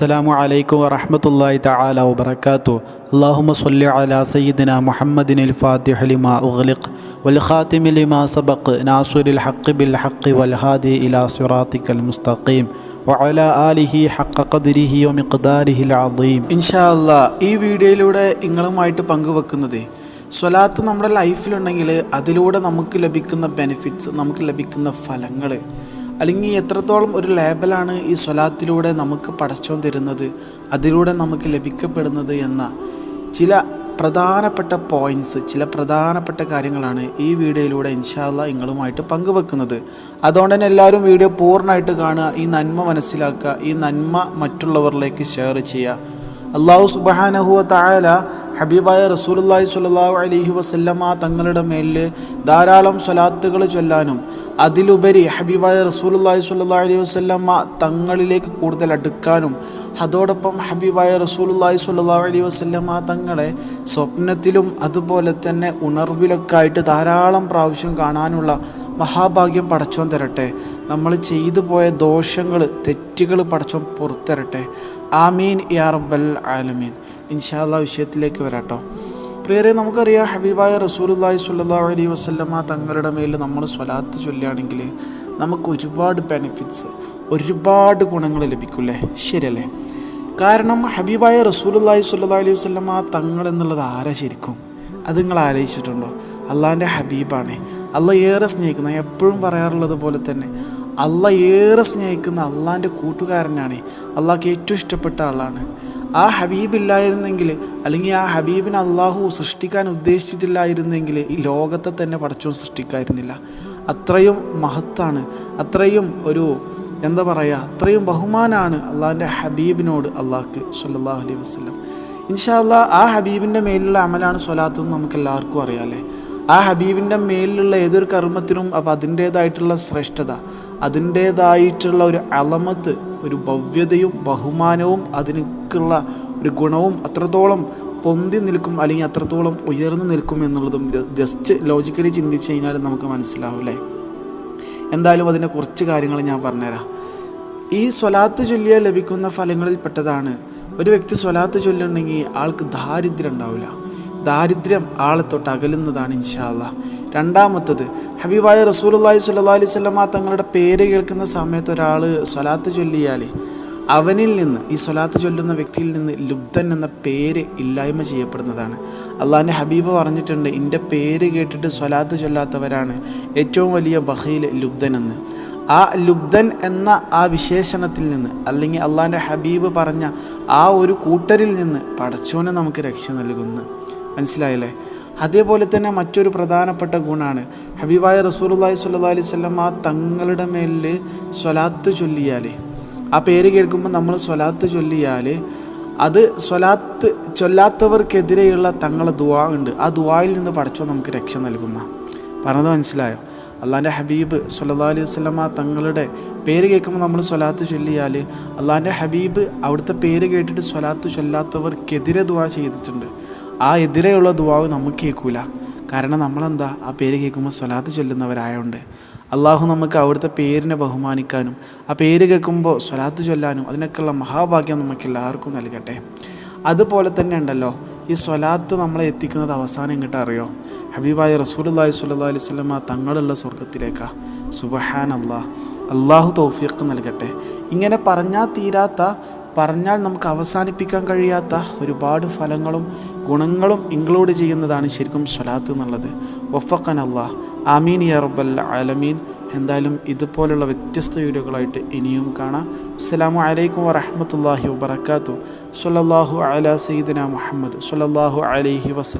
അസ്സലാമു അലൈക്കും വറഹമത്തല്ലാഹി തആല വബറകാതു അല്ലാഹുമ്മ സ്വല്ലി അലാ സയ്യിദിന മുഹമ്മദിനിൽ ഫാത്തിഹ ലിമാ ഉഗ്ലിഖ് വൽ ഖാതിമി ലിമാ സബഖ് നാസുരിൽ ഹക്ക് ബിൽ ഹക്ക് വൽ ഹാദി ഇലാ സിറാത്തിക്കൽ മുസ്തഖീം വഅല ആലിഹി ഹഖ ഖദ്രിഹി വമിഖ്ദാരിഹിൽ അളീം ഇൻഷാ അല്ലാഹ് ഈ വീഡിയോയിലൂടെ നിങ്ങളുമായിട്ട് പങ്കുവെക്കുന്നത് സ്വലാത്ത് നമ്മുടെ ലൈഫിലുണ്ടെങ്കിൽ അതിലൂടെ നമുക്ക് ലഭിക്കുന്ന ബെനിഫിറ്റ്സ് നമുക്ക് ലഭിക്കുന്ന ഫലങ്ങൾ അല്ലെങ്കിൽ എത്രത്തോളം ഒരു ലേബലാണ് ഈ സ്വലാത്തിലൂടെ നമുക്ക് പടച്ചോൻ തരുന്നത് അതിലൂടെ നമുക്ക് ലഭിക്കപ്പെടുന്നത് എന്ന ചില പ്രധാനപ്പെട്ട പോയിന്റ്സ് ചില പ്രധാനപ്പെട്ട കാര്യങ്ങളാണ് ഈ വീഡിയോയിലൂടെ ഇൻഷാല്ല നിങ്ങളുമായിട്ട് പങ്കുവെക്കുന്നത്. അതുകൊണ്ട് തന്നെ എല്ലാവരും വീഡിയോ പൂർണമായിട്ട് കാണുക ഈ നന്മ മനസ്സിലാക്കുക ഈ നന്മ മറ്റുള്ളവരിലേക്ക് ഷെയർ ചെയ്യുക. അള്ളാഹു സുബഹാനഹുവ തായാല ഹബീബായ റസൂലി സ്വല്ലല്ലാഹു അലഹി വസല്ലമ തങ്ങളുടെ മേലിൽ ധാരാളം സ്വലാത്തുകൾ ചൊല്ലാനും അതിലുപരി ഹബീബായ റസൂലി സുല്ലാ അലൈഹി വസല്ലമ തങ്ങളിലേക്ക് കൂടുതൽ അടുക്കാനും അതോടൊപ്പം ഹബീബായ റസൂലി സുല്ലാ അലൈഹി വസല്ലമ തങ്ങളെ സ്വപ്നത്തിലും അതുപോലെ തന്നെ ഉണർവിലൊക്കെ ആയിട്ട് ധാരാളം പ്രാവശ്യം കാണാനുള്ള മഹാഭാഗ്യം പടച്ചോൻ തരട്ടെ. നമ്മൾ ചെയ്തു പോയ ദോഷങ്ങൾ തെറ്റുകൾ പടച്ചോൻ പുറത്തരട്ടെ. ആമീൻ യാ റബ്ബൽ ആലമീൻ. ഇൻഷാല്ല വിഷയത്തിലേക്ക് വരാട്ടോ. പ്രിയരെ നമുക്കറിയാം ഹബീബായ റസൂലുല്ലാഹി സുല്ലാ അലൈഹി വസല്ലമ തങ്ങളുടെ മേൽ നമ്മൾ സ്വലാത്ത് ചൊല്ലുകയാണെങ്കിൽ നമുക്ക് ഒരുപാട് ബെനിഫിറ്റ്സ് ഒരുപാട് ഗുണങ്ങൾ ലഭിക്കില്ലേ ശരിയല്ലേ? കാരണം ഹബീബായ റസൂലുല്ലാഹി സുല്ലാ അലൈഹി വസല്ലമ തങ്ങൾ എന്നുള്ളത് ആരാ ശരിക്കും? അത് നിങ്ങൾ ആലോചിച്ചിട്ടുണ്ടോ? അള്ളാഹിന്റെ ഹബീബാണ്. അള്ള ഏറെ സ്നേഹിക്കുന്ന എപ്പോഴും പറയാറുള്ളത് പോലെ തന്നെ അള്ള ഏറെ സ്നേഹിക്കുന്ന അള്ളാന്റെ കൂട്ടുകാരനാണ് അള്ളാഹ്ക്ക് ഏറ്റവും ഇഷ്ടപ്പെട്ട ആളാണ്. ആ ഹബീബില്ലായിരുന്നെങ്കിൽ അല്ലെങ്കിൽ ആ ഹബീബിനെ അള്ളാഹു സൃഷ്ടിക്കാൻ ഉദ്ദേശിച്ചിട്ടില്ലായിരുന്നെങ്കിൽ ഈ ലോകത്തെ തന്നെ പടച്ചോ സൃഷ്ടിക്കായിരുന്നില്ല. അത്രയും മഹത്താണ് അത്രയും ഒരു എന്താ പറയുക അത്രയും ബഹുമാനാണ് അള്ളാഹിന്റെ ഹബീബിനോട് അള്ളാഹ്ക്ക് സല്ലാഹു അലൈഹി വസ്ലം ഇൻഷാ അള്ളാഹ് ആ ഹബീബിന്റെ മേലുള്ള അമലാണ് സ്വലാത്തെന്ന് നമുക്ക് എല്ലാവർക്കും അറിയാമല്ലേ ആ ഹബീബിന്റെ മേലിലുള്ള ഏതൊരു കർമ്മത്തിനും അപ്പോൾ അതിന്റേതായിട്ടുള്ള ശ്രേഷ്ഠത അതിന്റേതായിട്ടുള്ള ഒരു അളമത്ത് ഒരു ഭവ്യതയും ബഹുമാനവും അതിനൊക്കെയുള്ള ഒരു ഗുണവും അത്രത്തോളം പൊന്തി നിൽക്കും അല്ലെങ്കിൽ അത്രത്തോളം ഉയർന്നു നിൽക്കും എന്നുള്ളതും ജസ്റ്റ് ലോജിക്കലി ചിന്തിച്ച് കഴിഞ്ഞാൽ നമുക്ക് മനസ്സിലാവില്ലേ എന്തായാലും അതിന്റെ കുറച്ച് കാര്യങ്ങൾ ഞാൻ പറഞ്ഞുതരാം. ഈ സ്വലാത്ത് ചൊല്ലിയാൽ ലഭിക്കുന്ന ഫലങ്ങളിൽ പെട്ടതാണ്. ഒരു വ്യക്തി സ്വലാത്ത് ചൊല്ലുന്നുണ്ടെങ്കിൽ ആൾക്ക് ദാരിദ്ര്യം ഉണ്ടാവില്ല. ദാരിദ്ര്യം ആളെ തൊട്ട് അകലുന്നതാണ് ഇൻഷാല്ല രണ്ടാമത്തത് ഹബീബായ റസൂലുള്ളാഹി സ്വല്ലല്ലാഹി അലൈഹി വസല്ലമ തങ്ങളുടെ പേര് കേൾക്കുന്ന സമയത്ത് ഒരാൾ സ്വലാത്ത് ചൊല്ലിയാൽ അവനിൽ നിന്ന് ഈ സ്വലാത്ത് ചൊല്ലുന്ന വ്യക്തിയിൽ നിന്ന് ലുബ്ധൻ എന്ന പേര് ഇല്ലായ്മ ചെയ്യപ്പെടുന്നതാണ്. അള്ളാഹിന്റെ ഹബീബ് പറഞ്ഞിട്ടുണ്ട് എന്റെ പേര് കേട്ടിട്ട് സ്വലാത്ത് ചൊല്ലാത്തവരാണ് ഏറ്റവും വലിയ ബഹയിൽ ലുബ്ധൻ എന്ന്. ആ ലുബ്ധൻ എന്ന ആ വിശേഷണത്തിൽ നിന്ന് അല്ലെങ്കിൽ അള്ളാഹിന്റെ ഹബീബ് പറഞ്ഞ ആ ഒരു കൂട്ടരിൽ നിന്ന് പടച്ചോനെ നമുക്ക് രക്ഷ നൽകുന്നു. മനസ്സിലായില്ലേ? അതേപോലെ തന്നെ മറ്റൊരു പ്രധാനപ്പെട്ട ഗുണമാണ് ഹബീബായ റസൂലുള്ളാഹി സ്വല്ലല്ലാഹി അലൈഹി വസല്ലം ആ തങ്ങളുടെ മേലിൽ സ്വലാത്ത് ചൊല്ലിയാൽ ആ പേര് കേൾക്കുമ്പോൾ നമ്മൾ സ്വലാത്ത് ചൊല്ലിയാൽ അത് സ്വലാത്ത് ചൊല്ലാത്തവർക്കെതിരെയുള്ള തങ്ങളെ ദുവാ ഉണ്ട്. ആ ദുവായിൽ നിന്ന് പഠിച്ചോ നമുക്ക് രക്ഷ നൽകുന്ന. പറഞ്ഞത് മനസ്സിലായോ? അള്ളാന്റെ ഹബീബ് സല്ലാ അലൈഹി വസ്ലമ തങ്ങളുടെ പേര് കേൾക്കുമ്പോൾ നമ്മൾ സ്വലാത്ത് ചൊല്ലിയാൽ അള്ളാന്റെ ഹബീബ് അവിടുത്തെ പേര് കേട്ടിട്ട് സ്വലാത്ത് ചൊല്ലാത്തവർക്കെതിരെ ദുവാ ചെയ്തിട്ടുണ്ട്. ആ എതിരെയുള്ള ദുവാവ് നമുക്ക് കേൾക്കൂല. കാരണം നമ്മളെന്താ? ആ പേര് കേൾക്കുമ്പോൾ സ്വലാത്ത് ചൊല്ലുന്നവരായതുകൊണ്ട് അള്ളാഹു നമുക്ക് അവിടുത്തെ പേരിനെ ബഹുമാനിക്കാനും ആ പേര് കേൾക്കുമ്പോൾ സ്വലാത്ത് ചൊല്ലാനും അതിനൊക്കെയുള്ള മഹാഭാഗ്യം നമുക്ക് എല്ലാവർക്കും നൽകട്ടെ. അതുപോലെ തന്നെ ഉണ്ടല്ലോ ഈ സ്വലാത്ത് നമ്മളെ എത്തിക്കുന്നത് അവസാനം കിട്ടാ അറിയോ? ഹബീബായ റസൂലി സ്വല്ലാ അലൈഹി സ്വലമ തങ്ങളുള്ള സ്വർഗത്തിലേക്കാ സുബഹാൻ അള്ളാഹ് അള്ളാഹു തൗഫീഖ് നൽകട്ടെ. ഇങ്ങനെ പറഞ്ഞാൽ തീരാത്ത പറഞ്ഞാൽ നമുക്ക് അവസാനിപ്പിക്കാൻ കഴിയാത്ത ഒരുപാട് ഫലങ്ങളും ഗുണങ്ങളും ഇൻക്ലൂഡ് ചെയ്യുന്നതാണ് ശരിക്കും സ്വലാത്ത് എന്നുള്ളത്. വഫക്കൻ അള്ളാഹ് ആമീൻ യാ റബ്ബൽ ആലമീൻ. എന്തായാലും ഇതുപോലുള്ള വ്യത്യസ്ത വീഡിയോകളായിട്ട് ഇനിയും കാണാം. അസ്സലാമു അലൈക്കും വറഹമത്തല്ലാഹി വബർക്കാത്തു സല്ലല്ലാഹു അല സയ്യിദന മുഹമ്മദ്. സല്ലല്ലാഹു അലൈഹി വസല്ലം.